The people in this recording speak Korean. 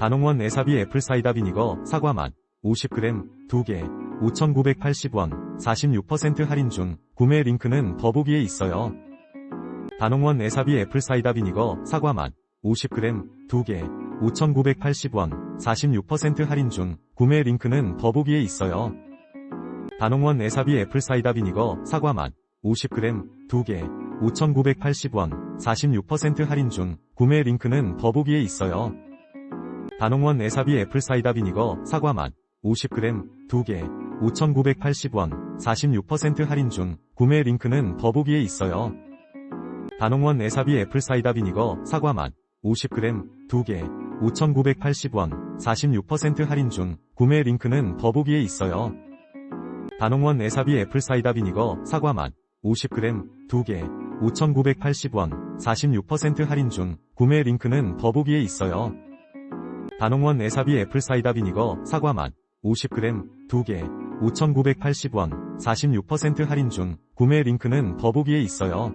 단홍원 에사비 애플사이다 비니거 사과맛 50g 2개 5,980원 46% 할인 중 구매 링크는 더보기에 있어요. 단홍원 에사비 애플사이다 비니거 사과맛 50g 2개 5,980원 46% 할인 중 구매 링크는 더보기에 있어요. 단홍원 에사비 애플사이다 비니거 사과맛 50g 2개 5,980원 46% 할인 중 구매 링크는 더보기에 있어요. 단홍원 에사비 애플사이다 비니거 사과맛 50g 2개 5,980원 46% 할인 중 구매 링크는 더보기에 있어요. 단홍원 에사비 애플사이다 비니거 사과맛 50g 2개 5,980원 46% 할인 중 구매 링크는 더보기에 있어요. 단홍원 에사비 애플사이다 비니거 사과맛 50g 2개 5,980원 46% 할인 중 구매 링크는 더보기에 있어요. 단홍원 에사비 애플사이다 비니거 사과맛 50g 2개 5,980원 46% 할인 중 구매 링크는 더보기에 있어요.